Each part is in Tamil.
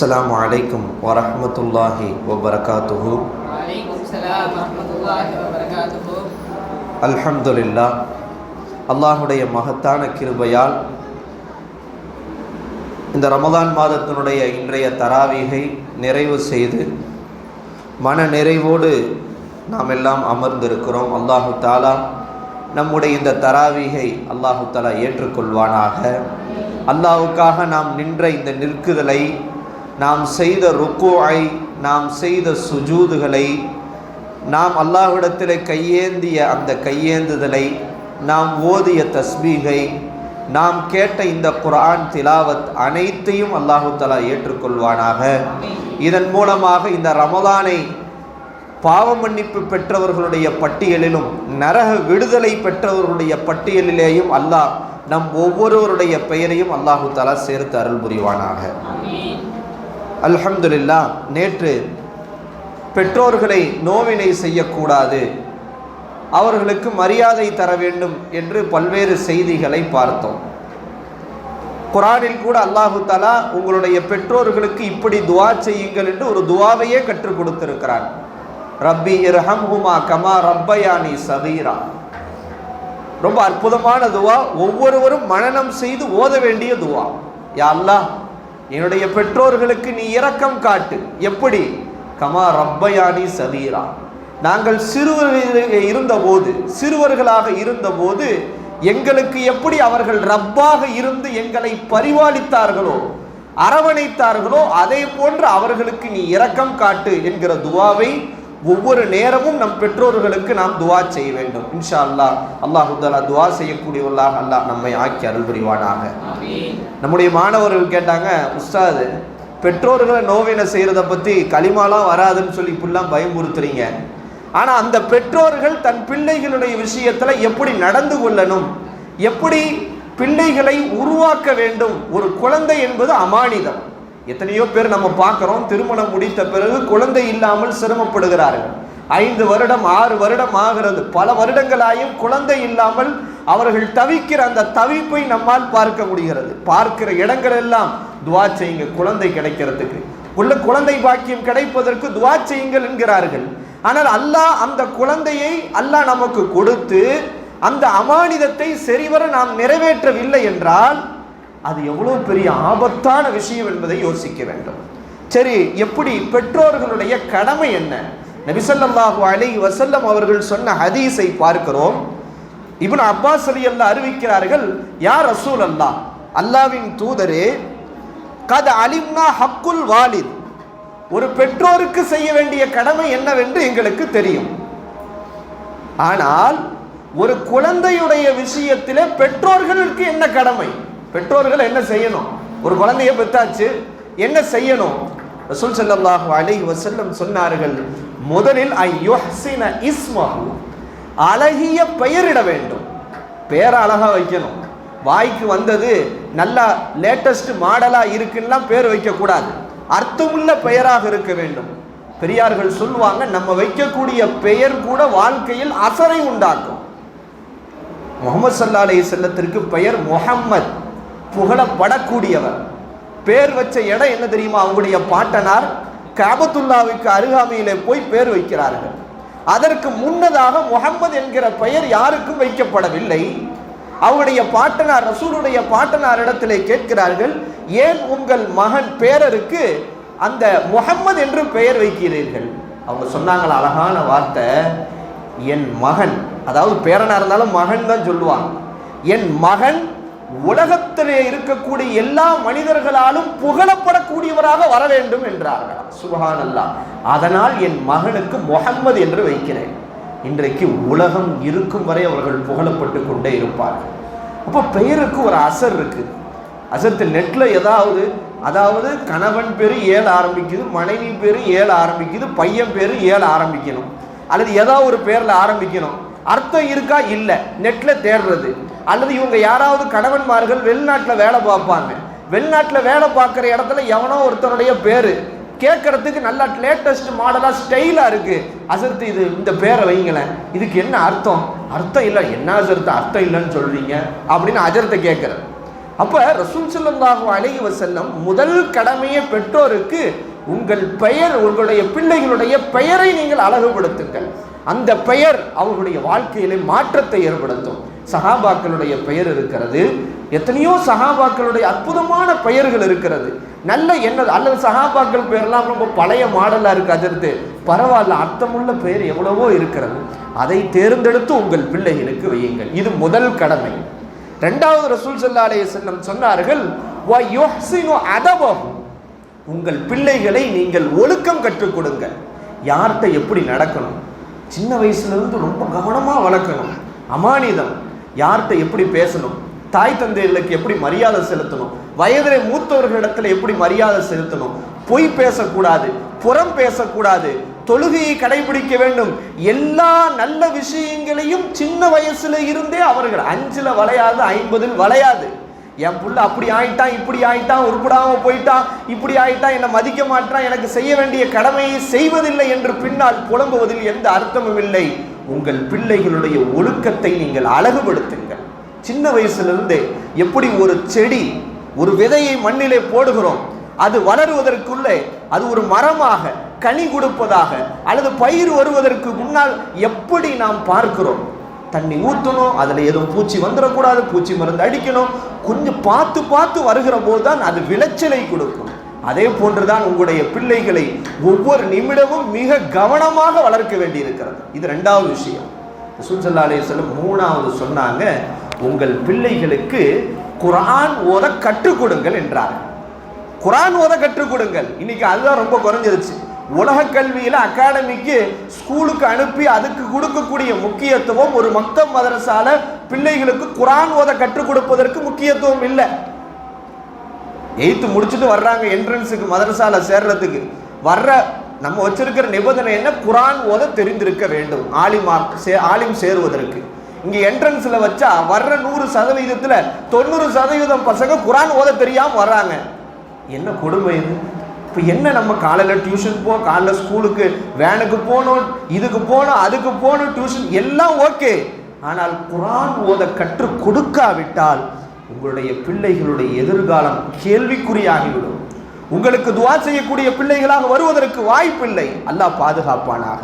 السلام عليكم ورحمة الله وبركاته وعليكم السلام ورحمة الله وبركاته அல்ஹம்துலில்லா அல்லாஹுடைய மகத்தான கிருபையால் இந்த ரமதான் மாதத்தினுடைய இன்றைய தராவீகை நிறைவு செய்து மன நிறைவோடு நாம் எல்லாம் அமர்ந்திருக்கிறோம் அல்லாஹு தாலா நம்முடைய இந்த தராவீகை அல்லாஹு தாலா ஏற்றுக்கொள்வானாக அல்லாஹுக்காக நாம் நின்ற இந்த நிற்குதலை நாம் செய்த ருக்குவை நாம் செய்த சுஜூதுகளை நாம் அல்லாஹ்விடத்தில் கையேந்திய அந்த கையேந்துதலை நாம் ஓதிய தஸ்பீகை நாம் கேட்ட இந்த குரான் திலாவத் அனைத்தையும் அல்லாஹு தலா ஏற்றுக்கொள்வானாக. இதன் மூலமாக இந்த ரமதானை பாவ மன்னிப்பு பெற்றவர்களுடைய பட்டியலிலும் நரக விடுதலை பெற்றவர்களுடைய பட்டியலிலேயும் அல்லாஹ் நம் ஒவ்வொருவருடைய பெயரையும் அல்லாஹு தலா சேர்த்து அருள் புரிவானாக அல்ஹம்துலில்லா நேற்று பெற்றோர்களை நோவினை செய்யக்கூடாது அவர்களுக்கு மரியாதை தர வேண்டும் என்று பல்வேறு செய்திகளை பார்த்தோம். குரானில் கூட அல்லாஹு தலா உங்களுடைய பெற்றோர்களுக்கு இப்படி துவா செய்யுங்கள் என்று ஒரு துவாவையே கற்றுக் கொடுத்திருக்கிறான். ரப்பி இரஹம் ஹுமா கமா ரப்பயானி சதீரா ரொம்ப அற்புதமான துவா ஒவ்வொருவரும் மனனம் செய்து ஓத வேண்டிய துவா. யா அல்லாஹ் என்னுடைய பெற்றோர்களுக்கு நீ இரக்கம் காட்டு. எப்படி? கமா ரப்பயானி சதீரா நாங்கள் சிறுவர்கள் இருந்தபோது சிறுவர்களாக இருந்தபோது எங்களுக்கு எப்படி அவர்கள் ரப்பாக இருந்து எங்களை பரிபாலித்தார்களோ அரவணைத்தார்களோ அதே போன்று அவர்களுக்கு நீ இரக்கம் காட்டு என்கிற துவாவை ஒவ்வொரு நேரமும் நம் பெற்றோர்களுக்கு நாம் துவா செய்ய வேண்டும். இன்ஷா அல்லாஹ் அல்லாஹு தாலா துவா செய்யக்கூடியவர்களாக அல்லாஹ் நம்மை ஆக்கி அருள் புரிவானாக. நம்முடைய மாணவர்கள் கேட்டாங்க உஸ்தாது பெற்றோர்களை நோவினை செய்கிறத பற்றி களிமாலாம் வராதுன்னு சொல்லி இப்படிலாம் பயமுறுத்துறீங்க. ஆனால் அந்த பெற்றோர்கள் தன் பிள்ளைகளுடைய விஷயத்தில் எப்படி நடந்து கொள்ளணும்? எப்படி பிள்ளைகளை உருவாக்க வேண்டும்? ஒரு குழந்தை என்பது அமானிதம். எத்தனையோ பேர் நம்ம பார்க்குறோம். திருமணம் முடித்த பிறகு குழந்தை இல்லாமல் சிரமப்படுகிறார்கள். ஐந்து வருடம் ஆறு வருடம் ஆகிறது. பல வருடங்களாயும் குழந்தை இல்லாமல் அவர்கள் தவிக்கிற அந்த தவிப்பை நம்மால் பார்க்க முடிகிறது. பார்க்கிற இடங்கள் எல்லாம் துவா செய்யுங்க குழந்தை கிடைக்கிறதுக்கு. உள்ள குழந்தை பாக்கியம் கிடைப்பதற்கு துவா செய்யுங்கள் என்கிறார்கள். ஆனால் அல்லாஹ் அந்த குழந்தையை அல்லாஹ் நமக்கு கொடுத்து அந்த அமானிதத்தை சரிவர நாம் நிறைவேற்றவில்லை என்றால் அது எவ்வளவு பெரிய ஆபத்தான விஷயம் என்பதை யோசிக்க வேண்டும். சரி எப்படி பெற்றோர்களுடைய கடமை என்ன? நபிசல்லாஹு அலை வசல்லம் அவர்கள் சொன்ன ஹதீஸை பார்க்கிறோம். இவன் அப்பாஸ் அலி அல்லா அறிவிக்கிறார்கள் யார் ரசூல் அல்லா அல்லாவின் தூதரே கத அலிம்னா ஹக்குல் வாலித். ஒரு பெற்றோருக்கு செய்ய வேண்டிய கடமை என்னவென்று எங்களுக்கு தெரியும். ஆனால் ஒரு குழந்தையுடைய விஷயத்தில் பெற்றோர்களுக்கு என்ன கடமை? பெற்றோர்கள் என்ன செய்யணும்? ஒரு குழந்தைய பெற்றாச்சு என்ன செய்யணும்? ரசூல் ஸல்லல்லாஹு அலைஹி வசல்லம் சொன்னார்கள் முதலில் ஐயுஹ்சின இஸ்மஹு அழகிய பெயரிட வேண்டும். பேரை அழகா வைக்கணும். வாய்க்கு வந்தது நல்லா லேட்டஸ்ட் மாடலா இருக்குன்னா பேர் வைக்கக்கூடாது. அர்த்தமுள்ள பெயராக இருக்க வேண்டும். பெரியார்கள் சொல்லுவாங்க நம்ம வைக்கக்கூடிய பெயர் கூட வாழ்க்கையில் அசரை உண்டாக்கும். முகமது சல்லா அலி செல்லத்திற்கு பெயர் முகம்மத். புகழப்படக்கூடியவர். பேர் வச்ச இடம் என்ன தெரியுமா? அவங்களுடைய பாட்டனார் காபத்துல்லாவுக்கு அருகாமையிலே போய் பேர் வைக்கிறார்கள். அதற்கு முன்னதாக முகம்மது என்கிற பெயர் யாருக்கும் வைக்கப்படவில்லை. அவருடைய பாட்டனார் ரசூலுடைய பாட்டனார் இடத்திலே கேட்கிறார்கள் ஏன் உங்கள் மகன் பேரருக்கு அந்த முகம்மது என்று பெயர் வைக்கிறீர்கள்? அவங்க சொன்னாங்களா அழகான வார்த்தை. என் மகன் அதாவது பேரனாக இருந்தாலும் மகன் தான் சொல்லுவாங்க. என் மகன் உலகத்திலே இருக்கக்கூடிய எல்லா மனிதர்களாலும் புகழப்படக்கூடியவராக வர வேண்டும் என்றார்கள். சுபஹான் அல்லா அதனால் என் மகனுக்கு முகம்மது என்று வைக்கிறேன். இன்றைக்கு உலகம் இருக்கும் வரை அவர்கள் புகழப்பட்டு கொண்டே இருப்பார்கள். அப்போ பெயருக்கு ஒரு அசர் இருக்குது அசத்து நெட்டில் ஏதாவது அதாவது கணவன் பேர் ஏழு ஆரம்பிக்குது மனைவி பேர் ஏழு ஆரம்பிக்குது பையன் பேர் ஏழு ஆரம்பிக்கணும். அல்லது ஏதாவது ஒரு பேரில் ஆரம்பிக்கணும். அர்த்தம் இருக்கா? இல்லை. நெட்டில் தேடுறது. அல்லது இவங்க யாராவது கணவன்மார்கள் வெளிநாட்டில் வேலை பார்ப்பாங்க. வெளிநாட்டில் வேலை பார்க்குற இடத்துல எவனோ ஒருத்தனுடைய பேர். கேட்கறதுக்கு நல்லா லேட்டஸ்ட் மாடலாக ஸ்டைலாக இருக்குது அசர்த்து இது இந்த பேரை வைங்களேன். இதுக்கு என்ன அர்த்தம்? அர்த்தம் இல்லை. என்ன அசர்த்து? அர்த்தம் இல்லைன்னு சொல்கிறீங்க அப்படின்னு அஜர்த்தை கேட்குறது அப்போ ரசூல் செல்லந்தாகும் அழகி வசல்லம் முதல் கடமையை பெற்றோருக்கு உங்கள் பெயர் உங்களுடைய பிள்ளைகளுடைய பெயரை நீங்கள் அழகுபடுத்துங்கள். அந்த பெயர் அவர்களுடைய வாழ்க்கையிலே மாற்றத்தை ஏற்படுத்தும். சஹாபாக்களுடைய பெயர் இருக்கிறது. எத்தனையோ சஹாபாக்களுடைய அற்புதமான பெயர்கள் இருக்கிறது. நல்ல என்ன அல்லது சஹாபாக்கள் பெயர்லாம் ரொம்ப பழைய மாடலாக இருக்குது அதிர்த்து பரவாயில்ல அர்த்தமுள்ள பெயர் எவ்வளவோ இருக்கிறது. அதை தேர்ந்தெடுத்து உங்கள் பிள்ளைகளுக்கு வையுங்கள். இது முதல் கடமை. ரெண்டாவது ரசூல் ஸல்லல்லாஹு அலைஹி வஸல்லம் சொன்னார்கள் உங்கள் பிள்ளைகளை நீங்கள் ஒழுக்கம் கற்றுக் கொடுங்கள். யார்கிட்ட எப்படி நடக்கணும்? சின்ன வயசுலேருந்து ரொம்ப கவனமாக வளர்க்கணும். அமானிதம். யார்கிட்ட எப்படி பேசணும்? தாய் தந்தைகளுக்கு எப்படி மரியாதை செலுத்தணும்? வயதிலே மூத்தவர்களிடத்துல எப்படி மரியாதை செலுத்தணும்? பொய் பேசக்கூடாது புறம் பேசக்கூடாது தொழுகையை கடைபிடிக்க வேண்டும். எல்லா நல்ல விஷயங்களையும் சின்ன வயசுல இருந்தே அவர்கள் அஞ்சுல வளையாது ஐம்பதில் வளையாது. என் புள்ள அப்படி ஆயிட்டான் இப்படி ஆயிட்டான் உருப்படாம போயிட்டான் இப்படி ஆயிட்டான் என்னை மதிக்க மாட்டான் எனக்கு செய்ய வேண்டிய கடமையை செய்வதில்லை என்று பின்னால் புலம்புவதில் எந்த அர்த்தமும் இல்லை. உங்கள் பிள்ளைகளுடைய ஒழுக்கத்தை நீங்கள் அழகுபடுத்துங்கள். சின்ன வயசுலேருந்தே எப்படி ஒரு செடி ஒரு விதையை மண்ணிலே போடுகிறோம் அது வளருவதற்குள்ளே அது ஒரு மரமாக கனி கொடுப்பதாக அல்லது பயிர் வருவதற்கு முன்னால் எப்படி நாம் பார்க்கிறோம்? தண்ணி ஊற்றணும் அதில் எதுவும் பூச்சி வந்துடக்கூடாது பூச்சி மருந்து அடிக்கணும். கொஞ்சம் பார்த்து பார்த்து வருகிற போது தான் அது விளைச்சலை கொடுக்கும். அதே போன்றுதான் உங்களுடைய பிள்ளைகளை ஒவ்வொரு நிமிடமும் மிக கவனமாக வளர்க்க வேண்டியிருக்கிறது. இது ரெண்டாவது விஷயம். சுல்சல்லா அலையம் மூணாவது சொன்னாங்க உங்கள் பிள்ளைகளுக்கு குரான் ஓத கற்றுக் கொடுங்கள் என்றார் குரான் ஓத கற்றுக் கொடுங்கள். இன்னைக்கு அதுதான் ரொம்ப குறைஞ்சிருச்சு. உலக கல்வியில் அகாடமிக்கு ஸ்கூலுக்கு அனுப்பி அதுக்கு கொடுக்கக்கூடிய முக்கியத்துவம் ஒரு மக்தப் மதரசால பிள்ளைகளுக்கு குரான் ஓத கற்றுக் கொடுப்பதற்கு முக்கியத்துவம் இல்லை. எயித்து முடிச்சுட்டு வர்றாங்க என்ட்ரன்ஸுக்கு மதரசால சேர்றதுக்கு. வர்ற நம்ம வச்சிருக்கிற நிபந்தனை என்ன? குரான் ஓத தெரிந்திருக்க வேண்டும். ஆலிமா சே ஆலிம் சேருவதற்கு. இங்கே என்ட்ரன்ஸில் வச்சா வர்ற நூறு சதவீதத்தில் தொண்ணூறு சதவீதம் பசங்க குரான் ஓத தெரியாமல் வர்றாங்க. என்ன கொடுமை இது? இப்போ என்ன நம்ம காலையில் டியூஷன் போ காலைல ஸ்கூலுக்கு வேனுக்கு போகணும் இதுக்கு போகணும் அதுக்கு போகணும் டியூஷன் எல்லாம் ஓகே ஆனால் குரான் ஓத கற்றுக் கொடுக்காவிட்டால் உங்களுடைய பிள்ளைகளுடைய எதிர்காலம் கேள்விக்குறியாகிவிடும். உங்களுக்கு துவா செய்யக்கூடிய பிள்ளைகளாக வருவதற்கு வாய்ப்பில்லை. அல்லாஹ் பாதுகாப்பானாக.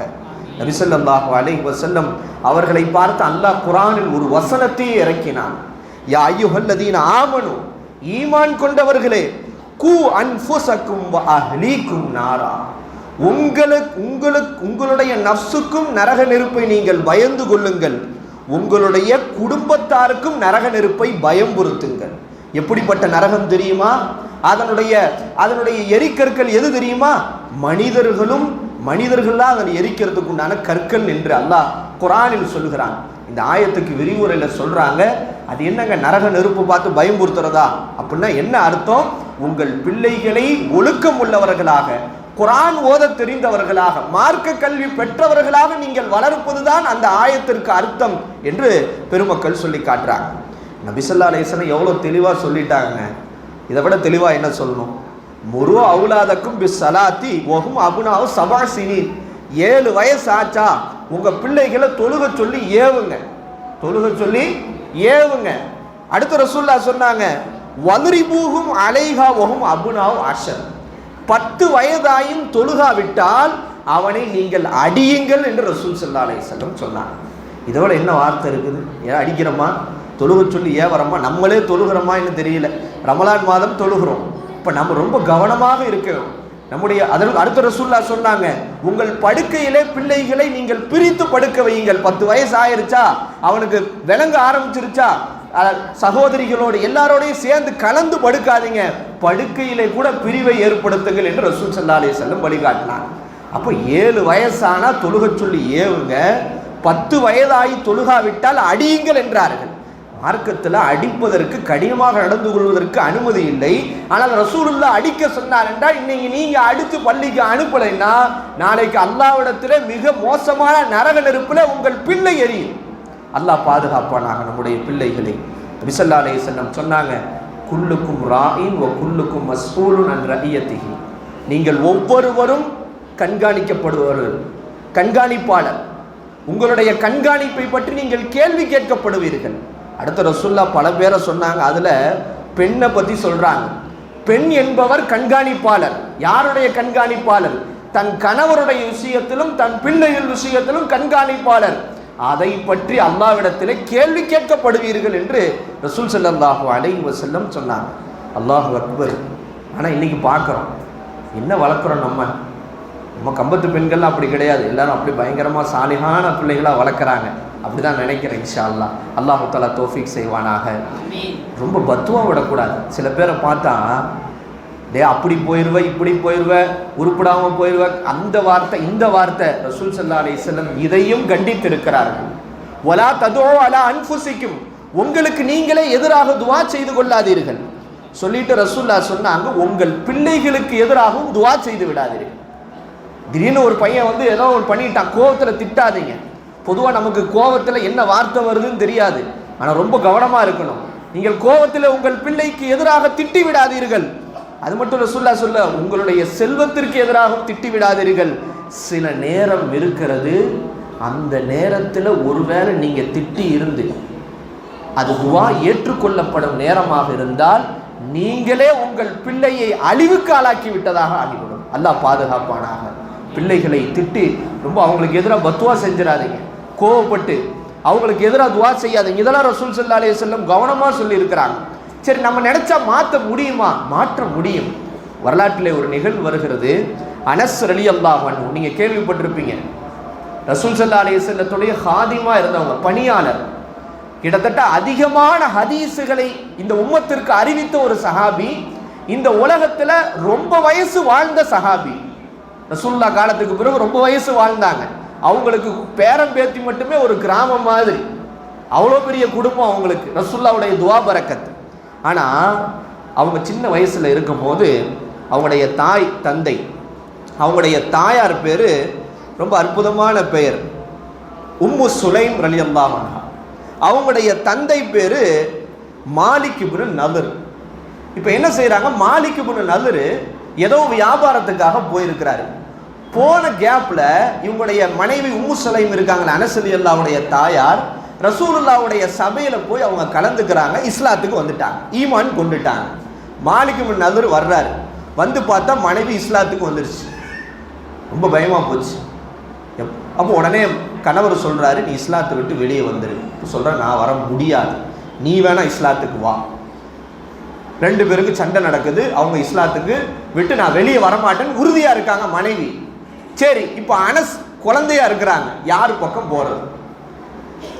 நபிசல்லாஹு அலை வசல்லம் அவர்களை பார்த்து அல்லாஹ் குரானில் ஒரு வசனத்தையே இறக்கினான். யா ஐயுஹல்லதீன ஆமனு ஈமான் கொண்டவர்களே கு அன்ஃபுசக்கும் அஹ்லீக்கும் நாரா. உங்களுக்கு உங்களுக்கு உங்களுடைய நஃப்சுக்கும் நரக நெருப்பை நீங்கள் பயந்து கொள்ளுங்கள். உங்களுடைய குடும்பத்தாருக்கும் நரக நெருப்பை பயம்புறுத்துங்கள் எப்படிப்பட்ட நரகம் தெரியுமா? அதனுடைய அதனுடைய எரிக்கற்கள் எது தெரியுமா? மனிதர்களும் மனிதர்களாக அதனை எரிக்கிறதுக்கு உண்டான கற்கள் என்று அல்லாஹ் குரானில் சொல்கிறான் இந்த ஆயத்துக்கு விரிவுரையில் சொல்கிறாங்க அது என்னங்க நரக நெருப்பு பார்த்து பயம்புறுத்துறதா அப்படின்னா என்ன அர்த்தம்? உங்கள் பிள்ளைகளை ஒழுக்கம் உள்ளவர்களாக குரான் ஓத தெரிந்தவர்களாக மார்க்க கல்வி பெற்றவர்களாக நீங்கள் வளர்ப்பதுதான் அந்த ஆயத்திற்கு அர்த்தம் என்று பெருமக்கள் சொல்லி காட்டுறாங்க. நபிசல்லா அலேசனை எவ்வளோ தெளிவாக சொல்லிட்டாங்க இதை விட தெளிவாக என்ன சொல்லணும்? முரு அவுலாதக்கும் பி சலாத்தி ஒகும் அபுனாவு சபா ஏழு வயசு ஆச்சா உங்கள் பிள்ளைகளை தொழுக சொல்லி ஏவுங்க. தொழுக சொல்லி ஏவுங்க. அடுத்த ரசூல்லா சொன்னாங்க வலுரிபூகும் அலைகா ஒகும் அஷர் பத்து வயதாயும் தொழுகாவிட்டால் அவனை நீங்கள் அடியுங்கள் என்று ரசூல் சல்லா செல்லம் சொன்னான் இதோட என்ன வார்த்தை இருக்குது? ஏன் அடிக்கிறோமா? தொழுக சொல்லி ஏவரமா நம்மளே தொழுகிறோமா என்று தெரியல. ரமலான் மாதம் தொழுகிறோம். இப்போ நம்ம ரொம்ப கவனமாக இருக்கணும் நம்முடைய அதற்கு அடுத்த ரசூல்லா சொன்னாங்க உங்கள் படுக்கையிலே பிள்ளைகளை நீங்கள் பிரித்து படுக்க வையுங்கள். பத்து வயசு ஆயிருச்சா? அவனுக்கு விளங்க ஆரம்பிச்சிருச்சா? சகோதரிகளோடு எல்லாரோடையும் சேர்ந்து கலந்து படுக்காதீங்க. படுக்கையிலே கூட பிரிவை ஏற்படுத்துங்கள் என்று ரசூல் சல்லா செல்லும் வஸல்லம் அப்போ ஏழு வயசானா தொழுகச் சொல்லி ஏவுங்க பத்து வயதாகி தொழுகாவிட்டால் அடியுங்கள் என்றார்கள். மார்க்கத்தில் அடிப்பதற்கு கடினமாக நடந்து கொள்வதற்கு அனுமதி இல்லை. ஆனால் ரசூலுல்லா அடிக்க சொன்னார் என்றால் இன்னைக்கு நீங்கள் அடுத்து பள்ளிக்கு அனுப்பலைன்னா நாளைக்கு அல்லாவிடத்தில் மிக மோசமான நரக நெருப்பில் உங்கள் பிள்ளை எரியும். அல்லாஹ் பாதுகாப்பானாக நம்முடைய பிள்ளைகளை ரிசல்லா செல்லம் சொன்னாங்க குல்லுக்கும் ராயின் ஓ குல்லுக்கும் மஸ்ஊலுன் அன் ரஹியத்திஹி. நீங்கள் ஒவ்வொருவரும் கண்காணிக்கப்படுவார்கள் கண்காணிப்பாளர். உங்களுடைய கண்காணிப்பை பற்றி நீங்கள் கேள்வி கேட்கப்படுவீர்கள். அடுத்த ரசுல்லா பல பேரை சொன்னாங்க அதில் பெண்ணை பற்றி சொல்கிறாங்க பெண் என்பவர் கண்காணிப்பாளர். யாருடைய கண்காணிப்பாளர்? தன் கணவருடைய விஷயத்திலும் தன் பிள்ளைகள் விஷயத்திலும் கண்காணிப்பாளர். அதை பற்றி அல்லாவிடத்திலே கேள்வி கேட்கப்படுவீர்கள் என்று ரசூல் ஸல்லல்லாஹு அலைஹி வஸல்லம் சொன்னாங்க. அல்லாஹ் அக்பர். ஆனா இன்னைக்கு பார்க்குறோம். என்ன வளர்க்குறோம் நம்ம? நம்ம கம்பத்து பெண்கள்லாம் அப்படி கிடையாது. எல்லாரும் அப்படி பயங்கரமா சாலிகான பிள்ளைகளா வளர்க்குறாங்க. அப்படிதான் நினைக்கிறேன் இன்ஷா அல்லாஹ் அல்லாஹ் தஆலா தௌஃபீக் செய்வானாக. ரொம்ப பத்துவா விடக்கூடாது. சில பேரை பார்த்தா டே அப்படி போயிடுவ இப்படி போயிடுவ உருப்பிடாமல் போயிடுவ அந்த வார்த்தை இந்த வார்த்தை ரசூல் சல்லா அலிஸ்லம் இதையும் கண்டித்திருக்கிறார்கள். ஒலா ததோ அலா அன்புசிக்கும் உங்களுக்கு நீங்களே எதிராக துவா செய்து கொள்ளாதீர்கள். சொல்லிட்டு ரசூல்லா சொன்னாங்க உங்கள் பிள்ளைகளுக்கு எதிராகவும் துவா செய்து விடாதீர்கள். திடீர்னு ஒரு பையன் வந்து ஏதோ ஒன்று பண்ணிட்டான் கோவத்தில் திட்டாதீங்க. பொதுவாக நமக்கு கோவத்தில் என்ன வார்த்தை வருதுன்னு தெரியாது. ஆனால் ரொம்ப கவனமாக இருக்கணும். நீங்கள் கோவத்தில் உங்கள் பிள்ளைக்கு எதிராக திட்டி விடாதீர்கள். அது மட்டும் ரசுல்லா சொல்ல உங்களுடைய செல்வத்திற்கு எதிராகவும் திட்டி விடாதீர்கள் சில நேரம் இருக்கிறது அந்த நேரத்தில் ஒருவேளை நீங்கள் திட்டி இருந்து அது துவா ஏற்றுக்கொள்ளப்படும் நேரமாக இருந்தால் நீங்களே உங்கள் பிள்ளையை அழிவுக்கு ஆளாக்கி விட்டதாக ஆகிவிடும். அல்லாஹ் பாதுகாப்பானாக. பிள்ளைகளை திட்டி ரொம்ப அவங்களுக்கு எதிராக பத்துவா செஞ்சிடாதீங்க. கோவப்பட்டு அவங்களுக்கு எதிராக துவா செய்யாதீங்க. இதெல்லாம் ரசூல் ஸல்லல்லாஹு செல்லும் கவனமாக சொல்லியிருக்கிறாங்க. சரி நம்ம நினச்சா மாற்ற முடியுமா? மாற்ற முடியும். வரலாற்றில் ஒரு நிகழ்வு வருகிறது. அனஸ் அலி அல்லாஹன் நீங்கள் கேள்விப்பட்டிருப்பீங்க. ரசூல் சல்லா தொழிலை ஹாதிமாக இருந்தவங்க பணியாளர். கிட்டத்தட்ட அதிகமான ஹதீஸுகளை இந்த உம்மத்திற்கு அறிவித்த ஒரு சஹாபி இந்த உலகத்தில் ரொம்ப வயசு வாழ்ந்த சஹாபி. ரசூல்லா காலத்துக்கு பிறகு ரொம்ப வயசு வாழ்ந்தாங்க. அவங்களுக்கு பேரம் பேத்தி மட்டுமே ஒரு கிராமம் மாதிரி. அவ்வளோ பெரிய குடும்பம் அவங்களுக்கு. ரசுல்லாவுடைய துவா பரக்கத்து. ஆனால் அவங்க சின்ன வயசில் இருக்கும்போது அவங்களுடைய தாய் தந்தை அவங்களுடைய தாயார் பேர் ரொம்ப அற்புதமான பெயர். உம்மு சுலைம் ரலியல்லாஹு அன்ஹா. அவங்களுடைய தந்தை பேர் மாலிக் இப்னு நலர் இப்போ என்ன செய்கிறாங்க மாலிக் இப்னு நலர் ஏதோ வியாபாரத்துக்காக போயிருக்கிறாரு. போன கேப்பில் இவங்களுடைய மனைவி உம்மு சுலைம் இருக்காங்களே அனசலி அல்லாவுடைய தாயார் ரசூலுல்லாவுடைய சபையில் போய் அவங்க கலந்துக்கிறாங்க இஸ்லாத்துக்கு வந்துட்டாங்க ஈமான் கொண்டுட்டாங்க. மாலிக்கு இப்னு வர்றாரு. வந்து பார்த்தா மனைவி இஸ்லாத்துக்கு வந்துருச்சு. ரொம்ப பயமாக போச்சு. எப்- அப்போ உடனே கணவர் சொல்கிறாரு நீ இஸ்லாத்தை விட்டு வெளியே வந்துரு. இப்போ நான் வர முடியாது. நீ வேணால் இஸ்லாத்துக்கு வா. ரெண்டு பேருக்கு சண்டை நடக்குது. அவங்க இஸ்லாத்துக்கு விட்டு நான் வெளியே வரமாட்டேன்னு உறுதியாக இருக்காங்க மனைவி. சரி இப்போ அனஸ் குழந்தையா இருக்கிறாங்க. யார் பக்கம் போகிறது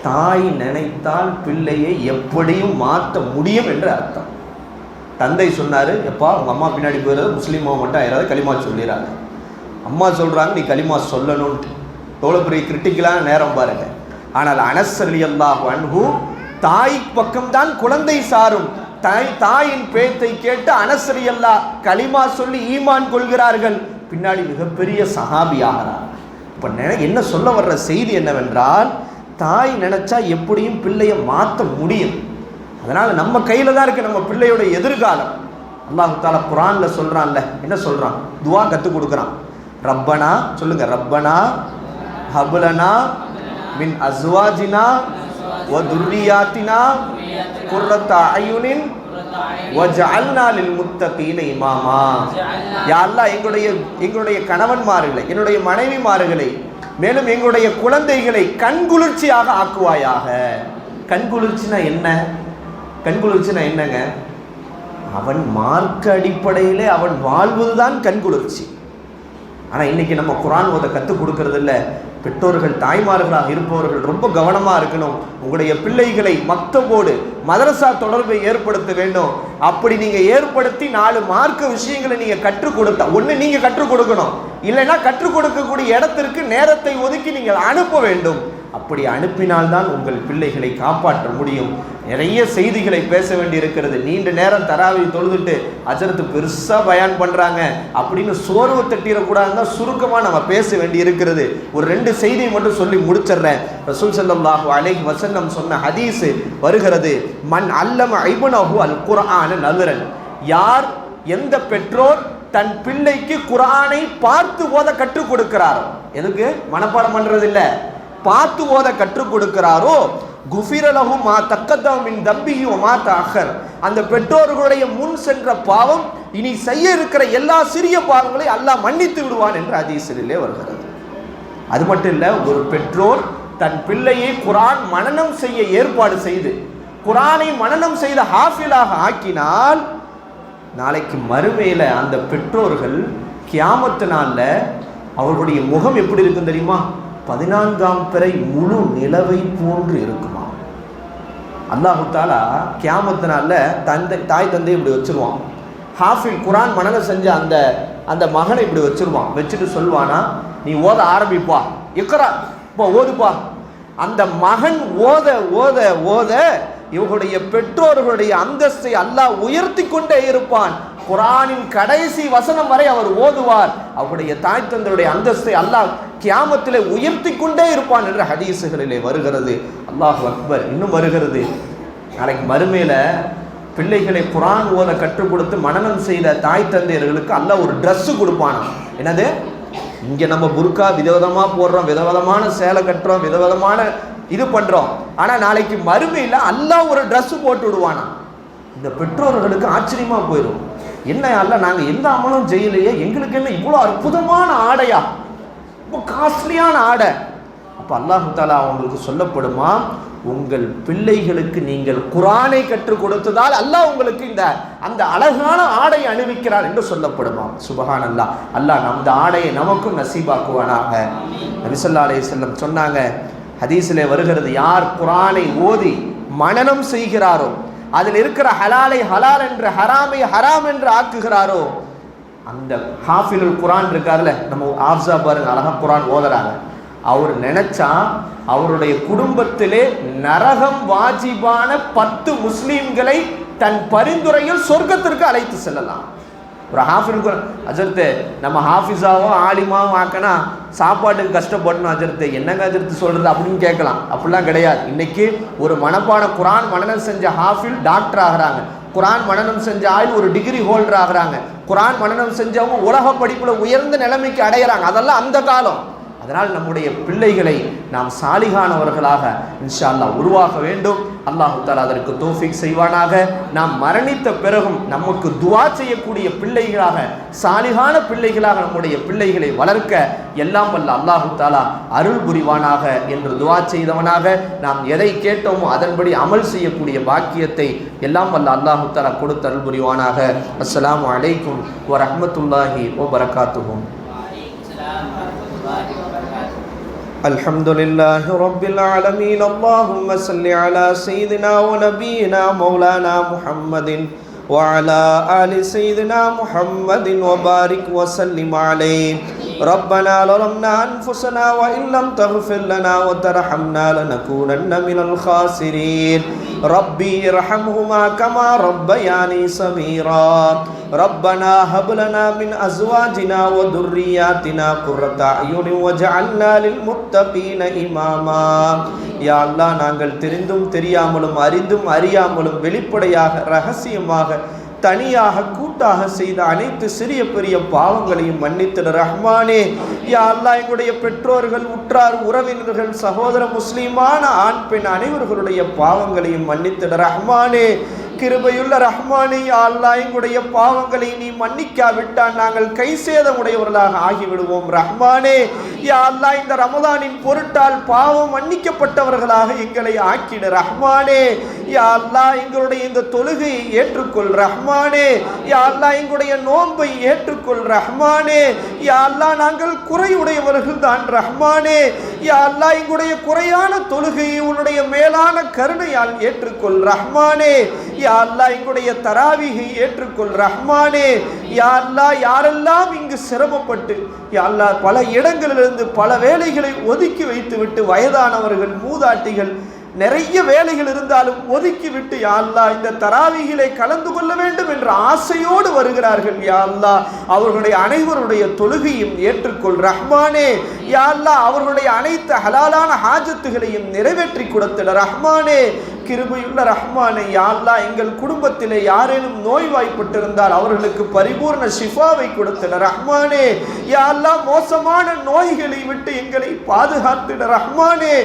தாய் நினைத்தால் பிள்ளையை எப்படியும் மாற்ற முடியும் என்று அர்த்தம். தந்தை சொன்னார் எப்பா உங்கள் அம்மா பின்னாடி போயிடுறது முஸ்லீமாக மட்டும் ஆயிடாது களிமா சொல்லிடுறாங்க அம்மா சொல்கிறாங்க நீ களிமா சொல்லணும்ன்ட்டு எவ்வளோ பெரிய கிரிட்டிக்கலான நேரம் பாருங்க. ஆனால் அனஸ் அல்லாஹ் அன்ஹு தாய் பக்கம்தான் குழந்தை சாரும். தாய் தாயின் பேத்தை கேட்டு அனசரியல்லா அல்லா களிமா சொல்லி ஈமான் கொள்கிறார்கள். பின்னாடி மிகப்பெரிய சஹாபி ஆகிறார். இப்போ என்ன சொல்ல வர்ற செய்தி என்னவென்றால் தாய் நினச்சா எப்படியும் பிள்ளையை மாற்ற முடியும். அதனால் நம்ம கையில் தான் இருக்குது நம்ம பிள்ளையோட எதிர்காலம். அல்லாஹு தாலா குரானில் சொல்கிறான்ல என்ன சொல்கிறான் துவா கற்றுக் கொடுக்குறான். ரப்பனா சொல்லுங்கள் ரப்பனா ஹபுலனா மின் அஸ்வாஜினா வ துர்ரியாத்தினா குர்ரத்த அயுனின் இமாமா. யா எங்களுடைய எங்களுடைய கணவன்மார்களை என்னுடைய மனைவி மாறுகளை மேலும் எங்களுடைய குழந்தைகளை கண்குளிர்ச்சியாக ஆக்குவாயாக. கண்குளிர்ச்சினா என்ன? கண்குளிர்ச்சினா என்னங்க? அவன் மார்க்க அடிப்படையிலே அவன் வாழ்வதுதான் கண்குளிர்ச்சி ஆனால் இன்றைக்கி நம்ம குரான் ஓத கற்றுக் கொடுக்கறது இல்லை பெற்றோர்கள் தாய்மார்களாக இருப்பவர்கள் ரொம்ப கவனமாக இருக்கணும். உங்களுடைய பிள்ளைகளை மத்தவோடு மதரசா தொடர்பை ஏற்படுத்த வேண்டும். அப்படி நீங்கள் ஏற்படுத்தி நாலு மார்க்க விஷயங்களை நீங்கள் கற்றுக் கொடுத்தா ஒன்று நீங்கள் கற்றுக் கொடுக்கணும். இல்லைன்னா கற்றுக் கொடுக்கக்கூடிய இடத்திற்கு நேரத்தை ஒதுக்கி நீங்கள் அனுப்ப வேண்டும். அப்படி அனுப்பினால்தான் உங்கள் பிள்ளைகளை காப்பாற்ற முடியும். நிறைய செய்திகளை பேச வேண்டி இருக்கிறது நீண்ட நேரம் தராவி தொழுதுட்டு அஜரத்து பெருசாக பயான் பண்ணுறாங்க அப்படின்னு சோர்வு தட்டிடக்கூடாதுன்னு தான் சுருக்கமாக நம்ம பேச வேண்டி இருக்கிறது ஒரு ரெண்டு செய்தியை மட்டும் சொல்லி முடிச்சிடுறேன். ரசூல் ஸல்லல்லாஹு அலைஹி வசன்னம் சொன்ன ஹதீஸு வருகிறது. மண் அல்லம ஐபனஹு அல் குரான நலுரன் யார் எந்த பெற்றோர் தன் பிள்ளைக்கு குரானை பார்த்து போத கற்றுக் கொடுக்கிறாரோ? எதுக்கு? மனப்பாடம் பண்ணுறது இல்லை பார்த்து ஓத கற்றுக் கொடுக்கிறாரோ? குஃபிரலகும் மா தக்கத்தாமின் தப்பியும் மா தகர் அந்த பெற்றோர்களுடைய முன் சென்ற பாவம் இனி செய்ய இருக்கிற எல்லா சிறிய பாவங்களையும் அல்லாஹ் மன்னித்து விடுவான் என்று ஹதீஸிலே வருகிறது. அது மட்டும் இல்லை ஒரு பெற்றோர் தன் பிள்ளையை குரான் மனநம் செய்ய ஏற்பாடு செய்து குரானை மனநம் செய்த ஹாஃபிலாக ஆக்கினால் நாளைக்கு மறுமையில் அந்த பெற்றோர்கள் கியாமத்து நாளில் அவர்களுடைய முகம் எப்படி இருக்கும் தெரியுமா? பதினான்காம் பிறை முழு நிலவை போன்று இருக்குமா? அல்லாஹு தாலா கியாமத்து தந்தை தாய் தந்தை இப்படி வச்சிருவான். ஹாஃபில் குரான் மனனம் செஞ்ச அந்த அந்த மகனை இப்படி வச்சிருவான். வச்சுட்டு சொல்வானா நீ ஓத ஆரம்பிப்பா. இக்கரா இப்போ ஓதுப்பா. அந்த மகன் ஓத ஓத ஓத இவர்களுடைய பெற்றோர்களுடைய அந்தஸ்தை அல்லாஹ் உயர்த்தி கொண்டே இருப்பான். குரானின் கடைசி வசனம் வரை அவர் ஓதுவார். அவருடைய தாய் தந்தருடைய அந்தஸ்தை அல்லாஹ் கியாமத்திலே உயர்த்தி கொண்டே இருப்பான் என்று ஹதீசுகளிலே வருகிறது. அல்லாஹ் அக்பர் இன்னும் வருகிறது. நாளைக்கு மறுமையில் பிள்ளைகளை குரான் ஓத கற்றுக் கொடுத்து மனனம் செய்த தாய் தந்தையர்களுக்கு அல்ல ஒரு ட்ரெஸ்ஸு கொடுப்பானா? என்னது? இங்கே நம்ம புர்கா விதவிதமாக போடுறோம் விதவிதமான சேலை கட்டுறோம் விதவிதமான இது பண்ணுறோம் ஆனால் நாளைக்கு மறுமையில் அல்லாஹ் ஒரு ட்ரெஸ்ஸு போட்டு விடுவானா? இந்த பெற்றோர்களுக்கு ஆச்சரியமாக போயிடும் என்ன அல்ல நாங்க எந்த அமலும் செய்யலையே எங்களுக்கு என்ன இவ்வளோ அற்புதமான ஆடையா? ரொம்ப காஸ்ட்லியான ஆடை. அப்போ அல்லாஹு தாலா அவங்களுக்கு சொல்லப்படுமா உங்கள் பிள்ளைகளுக்கு நீங்கள் குரானை கற்றுக் கொடுத்ததால் அல்லாஹ் உங்களுக்கு இந்த அந்த அழகான ஆடை அணிவிக்கிறார் என்று சொல்லப்படுமா? சுபஹான் அல்லா அல்லாஹ் அந்த ஆடையை நமக்கும் நசீபாக்குவானாக. நபிசல்லா அலைஹி செல்லம் சொன்னாங்க ஹதீஸிலே வருகிறது யார் குரானை ஓதி மனனம் செய்கிறாரோ அதில் இருக்கிற ஹலாலை ஹலால் என்று ஹராமை ஹராம் என்று ஆக்குகிறாரோ? அந்த ஹாஃபிலுல் குரான் இருக்கார்ல நம்ம ஆப்சா பாருங்க அழகா குரான் ஓதுறாங்க. அவர் நினைச்சா அவருடைய குடும்பத்திலே நரகம் வாஜிபான பத்து முஸ்லீம்களை தன் பரிந்துரையில் சொர்க்கத்திற்கு அழைத்து செல்லலாம். ஒரு ஹாஃபில் குரான் அஜர்த்து நம்ம ஹாஃபிஸாவோ ஆலிமாவும் ஆக்கினா சாப்பாட்டுக்கு கஷ்டப்படணும் அஜர்த்து என்னங்க அஜர்த்து சொல்கிறது அப்படின்னு கேட்கலாம். அப்படிலாம் கிடையாது. இன்றைக்கி ஒரு மனப்பான குரான் மனநம் செஞ்ச ஹாஃபில் டாக்டர் ஆகிறாங்க. குரான் மனநம் செஞ்ச ஆயில் ஒரு டிகிரி ஹோல்டர் ஆகிறாங்க. குரான் மனநம் செஞ்சவங்க உலக படிப்பில் உயர்ந்த நிலைமைக்கு அடையிறாங்க. அதெல்லாம் அந்த காலம். அதனால் நம்முடைய பிள்ளைகளை நாம் சாலிகானவர்களாக இன்ஷா அல்லா உருவாக வேண்டும். அல்லாஹு தாலா அதற்கு தோஃபிக் செய்வானாக. நாம் மரணித்த பிறகும் நமக்கு துவா செய்யக்கூடிய பிள்ளைகளாக சாலிகான பிள்ளைகளாக நம்முடைய பிள்ளைகளை வளர்க்க எல்லாம் வல்ல அல்லாஹு தாலா அருள் புரிவானாக என்று துவா செய்தவனாக. நாம் எதை கேட்டோமோ அதன்படி அமல் செய்யக்கூடிய பாக்கியத்தை எல்லாம் வல்ல அல்லாஹு தாலா கொடுத்து அருள் புரிவானாக. அஸ்லாம் அலைக்கும் வரமத்துல்லாஹி ஓ பரகாத்துகும் الحمد لله رب العالمين. اللهم صل على سيدنا ونبينا مولانا محمد وعلى آل سيدنا محمد وبارك وسلم عليه. ربنا ظلمنا أنفسنا وإن لم تغفر لنا وترحمنا لنكونن من الخاسرين ربي ارحمهما كما ربياني صغيرا ربنا هب لنا من أزواجنا وذرياتنا قرة أعين واجعلنا للمتقين إماما யா அல்லாஹ் நாங்கள் தெரிந்தும் தெரியாமலும் அறிந்தும் அறியாமலும் வெளிப்படையாக ரகசியமாக தனியாக கூட்டாக செய்த அனைத்து சிறிய பெரிய பாவங்களையும் மன்னித்திட ரஹ்மானே யா அல்லா எங்களுடைய பெற்றோர்கள் உற்றார் உறவினர்கள் சகோதர முஸ்லீமான ஆண் பெண் அனைவர்களுடைய பாவங்களையும் மன்னித்திட ரஹ்மானே கிருபையுள்ள ரஹ்மானே யா அல்லாஹ் எங்களுடைய பாவங்களை நீ மன்னிக்காவிட்டால் நாங்கள் கை சேதமுடையவர்களாக ஆகிவிடுவோம். ரஹ்மானே யா அல்லாஹ் இந்த ரமதானின் பொருட்டால் பாவம் மன்னிக்கப்பட்டவர்களாக எங்களை ஆக்கிடு. ரஹ்மானே யா அல்லாஹ் எங்களுடைய இந்த தொழுகையை ஏற்றுக்கொள். ரஹ்மானே யா அல்லாஹ் எங்களுடைய நோன்பை ஏற்றுக்கொள். ரஹ்மானே யா அல்லாஹ் நாங்கள் குறையுடையவர்கள் தான். ரஹ்மானே யா அல்லாஹ் எங்களுடைய குறையான தொழுகையை உன்னுடைய மேலான கருணையால் ஏற்றுக்கொள். ரஹ்மானே யா அல்லாஹ் எங்களுடைய தராவிகை ஏற்றுக்கொள். ரஹ்மானே யா அல்லா யாரெல்லாம் இங்கு சிரமப்பட்டு யா அல்லாஹ் பல இடங்களிலிருந்து பல வேலைகளை ஒதுக்கி வைத்துவிட்டு வயதானவர்கள் மூதாட்டிகள் நிறைய வேலைகள் இருந்தாலும் ஒதுக்கி விட்டு யா அல்லாஹ் இந்த தராவிகளை கலந்து கொள்ள வேண்டும் என்ற ஆசையோடு வருகிறார்கள் யா அவர்களுடைய அனைவருடைய தொழுகையும் ஏற்றுக்கொள். ரஹ்மானே யா அவர்களுடைய அனைத்து ஹலாலான ஹாஜத்துகளையும் நிறைவேற்றி கொடுத்திட ரஹ்மானே கிருபையுள்ள ரஹ்மானை யாழ்லா எங்கள் குடும்பத்திலே யாரேனும் நோய்வாய்ப்பட்டிருந்தால் அவர்களுக்கு பரிபூர்ண ஷிஃபாவை கொடுத்திட ரஹ்மானே யா மோசமான நோய்களை விட்டு எங்களை பாதுகாத்திட. ரஹ்மானே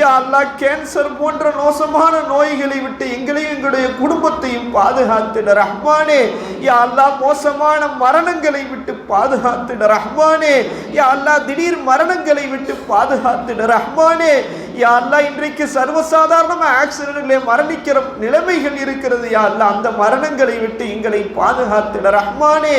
யாழ்லா கேன்சர் போன்ற மோசமான நோய்களை விட்டு எங்களையும் எங்களுடைய குடும்பத்தையும் பாதுகாத்திட. ரஹ்மானே யா அல்லாஹ் மோசமான மரணங்களை விட்டு பாதுகாத்திட. ரஹ்மானே யா அல்லாஹ் திடீர் மரணங்களை விட்டு பாதுகாத்திட. ரஹ்மானே யாழ்லா இன்றைக்கு சர்வசாதாரணமாக ஆக்சிடென்ட் நாமே மரணிக்கிற நிலைமைகள் இருக்கிறது. யா அல்லாஹ் அந்த மரணங்களை விட்டு எங்களை பாதுகாத்திட ரஹ்மானே.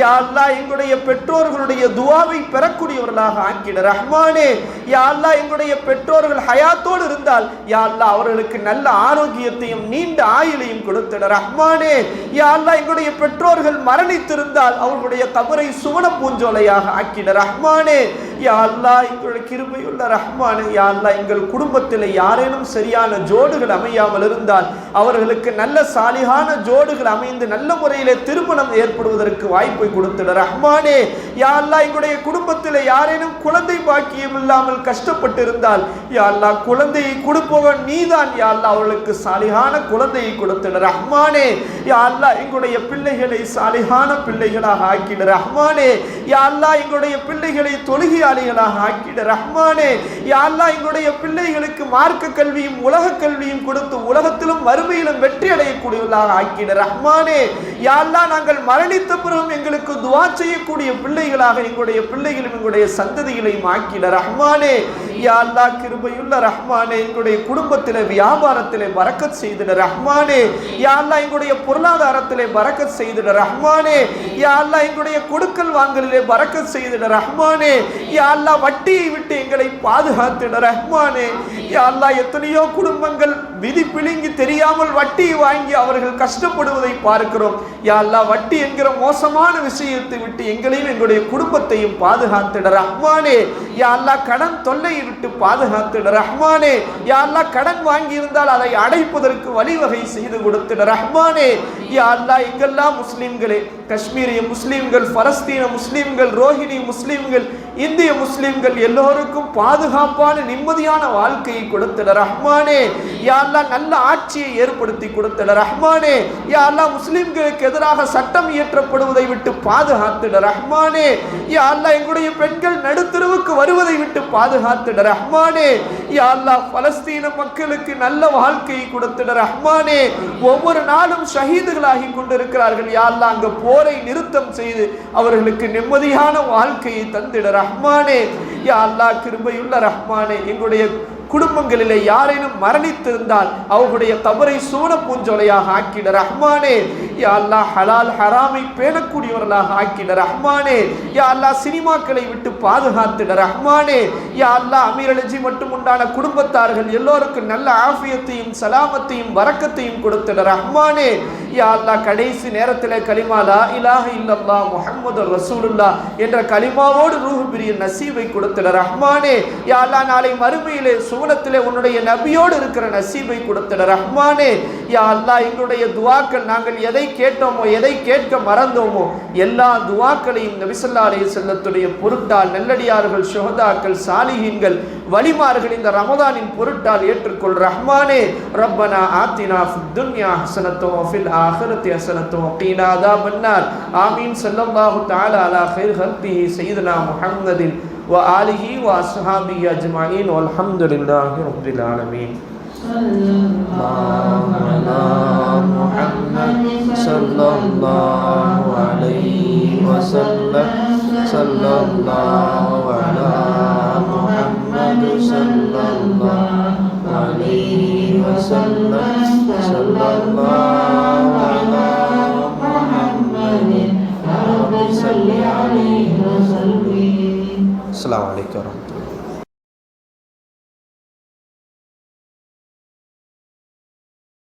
யா அல்லா எங்களுடைய பெற்றோர்களுடைய துவாவை பெறக்கூடியவர்களாக ஆக்கிட ரஹ்மானே. யா அல்லா எங்களுடைய பெற்றோர்கள் ஹயாத்தோடு இருந்தால் யா அல்லா அவர்களுக்கு நல்ல ஆரோக்கியத்தையும் நீண்ட ஆயுளையும் கொடுத்திட ரஹ்மானே. யா அல்லா எங்களுடைய பெற்றோர்கள் மரணித்திருந்தால் அவர்களுடைய கபரை சுவன பூஞ்சோலையாக ஆக்கிட ரஹ்மானே. யா அல்லாஹ் எங்களுடைய கிருபையுள்ள ரஹ்மானே யா அல்லா எங்கள் குடும்பத்தில் யாரேனும் சரியான ஜோடுகள் அமையாமல் இருந்தால் அவர்களுக்கு நல்ல சாலிகான ஜோடுகள் அமைந்து நல்ல முறையிலே திருமணம் ஏற்படுவதற்கு வாய்ப்பை கொடுத்துட ரஹ்மானே. யா அல்லா எங்களுடைய குடும்பத்தில் யாரேனும் குழந்தை பாக்கியம் இல்லாமல் கஷ்டப்பட்டு இருந்தால் யா அல்லாஹ் குழந்தையை கொடுப்பவன் நீதான். யா அல்லாஹ் அவர்களுக்கு சாலிகான குழந்தையை கொடுத்துட ரஹ்மானே. யா அல்லா எங்களுடைய பிள்ளைகளை சாலிகான பிள்ளைகளாக ஆக்கிட ரஹ்மானே. யா அல்லாஹ் எங்களுடைய பிள்ளைகளை தொழுகையாளிகளாக ஆக்கிட ரஹ்மானே யா அல்லாஹ் எங்களுடைய பிள்ளைகளுக்கு மார்க்க கல்வியும் உலக கல்வியும் கொடுத்து உலகத்திலும் வறுமையிலும் வெற்றி அடையக்கூடியவர்களாக ஆக்கிட ரஹ்மானே. யா நாங்கள் மரணித்த பிறகும் எங்களுக்கு துவா செய்யக்கூடிய பிள்ளைகளாக எங்களுடைய பிள்ளைகளும் எங்களுடைய சந்ததிகளையும் ஆக்கிட ரஹ்மானே. யா அல்லாஹ் கிருபையுள்ள ரஹ்மானே எங்களுடைய குடும்பத்தில் வியாபாரத்தில் வரக்கத் செய்திட ரஹ்மானே. யா எங்களுடைய பொருளாதாரத்திலே வரக்கத் செய்திட ரஹ்மானே. யா எங்களுடைய கொடுக்கல் வாங்கலிலே வரக்கத் செய்திட ரஹ்மானே. யா அல்லாஹ் வட்டியை விட்டு எங்களை பாதுகாத்திட ரஹ்மானே. யா அல்லாஹ் எத்தனையோ குடும்பங்கள் விதி பிழுங்கி தெரியாமல் வட்டியை வாங்கி அவர்கள் கஷ்டப்படுவதை பார்க்கிறோம். யா அல்லா வட்டி என்கிற மோசமான விஷயத்தை விட்டு எங்களையும் எங்களுடைய குடும்பத்தையும் பாதுகாத்திட ரஹ்மானே யா அல்லா கடன் தொல்லையை விட்டு பாதுகாத்திட ரஹ்மானே யா அல்லா கடன் வாங்கி இருந்தால் அதை அடைப்பதற்கு வழிவகை செய்து கொடுத்திட ரஹ்மானே யா அல்லா எங்கெல்லாம் முஸ்லீம்களே காஷ்மீரிய முஸ்லீம்கள் பலஸ்தீன முஸ்லீம்கள் ரோஹிணி முஸ்லீம்கள் இந்திய முஸ்லிம்கள் எல்லோருக்கும் பாதுகாப்பான நிம்மதியான வாழ்க்கையை கொடுத்திட ரஹ்மானே யா அல்லா நல்ல ஆட்சியை ஏற்படுத்தி கொடுத்திட ரஹ்மானே யா அல்லா முஸ்லீம்களுக்கு பெண்களுக்கு எதிராக சட்டம் இயற்றப்படுவதை விட்டு பாதுகாத்துட ரஹ்மானே. யா அல்லாஹ் எங்களுடைய பெண்கள் நடுத்தருவுக்கு வருவதை விட்டு பாதுகாத்துட ரஹ்மானே. யா அல்லாஹ் பலஸ்தீன மக்களுக்கு நல்ல வாழ்க்கையை கொடுத்துட ரஹ்மானே. ஒவ்வொரு நாளும் ஷஹீதுகளாகி கொண்டிருக்கிறார்கள். யா அல்லாஹ் அங்க போரை நிறுத்தம் செய்து அவர்களுக்கு நிம்மதியான வாழ்க்கையை தந்திட ரஹ்மானே. யா அல்லாஹ் கிருபையுள்ள ரஹ்மானே. எங்களுடைய குடும்பங்களிலே யாரேனும் மரணித்திருந்தால் அவர்களுடைய தவறை சூன பூஞ்சோலையாக ஆக்கிட ரஹ்மானே. யா அல்லாஹ் ஹலால் ஹராமை பேணக்கூடியவர்களாக ஆக்கிட ரஹ்மானே. யா அல்லாஹ் சினிமாக்களை விட்டு பாதுகாத்திட ரஹ்மானே. யா அல்லாஹ் அமீரலஜி மட்டும் உண்டான குடும்பத்தார்கள் எல்லோருக்கும் நல்ல ஆஃபியத்தையும் சலாமத்தையும் வரக்கத்தையும் கொடுத்திட ரஹ்மானே. யா அல்லாஹ் கடைசி நேரத்தில் கலிமாலா இலாஹ இல்லல்லா முஹம்மது ரசூலுல்லா என்ற கலிமாவோடு ரூஹு பிரிய நசீவை கொடுத்திட ரஹ்மானே. யா அல்லா நாளை மறுமையிலே சுவனத்திலே உன்னுடைய நபியோடு இருக்கிற நசீபை கொடுத்துட ரஹ்மானே யா அல்லா எங்களுடைய துவாக்கள் நாங்கள் எதை கேட்டோமோ எதை கேட்க மறந்தோமோ எல்லா துவாக்களையும் நபிசல்லா அலைஹி செல்லத்துடைய பொருட்டால் நல்லடியார்கள் சுகதாக்கள் சாலிஹீன்கள் வலிமார்கள் இந்த ரமதானின் பொருட்டால் ஏற்றுக்கொள். ரஹ்மானே ரப்பனா ஆத்தினா துன்யா ஹசனத்தோ ஃபில் ஆஹரத்தி ஹசனத்தோ அப்படின்னா தான் அதாபன்னார். ஆமீன். ஸல்லல்லாஹு தஆலா அலா கைர் ஹல்கிஹி சய்யிதுனா முஹம்மதின் وآله وأصحابه أجمعين والحمد لله رب العالمين. الله على محمد صلى الله عليه وسلم. صلى الله على محمد صلى الله عليه وسلم. صلى الله as salaamu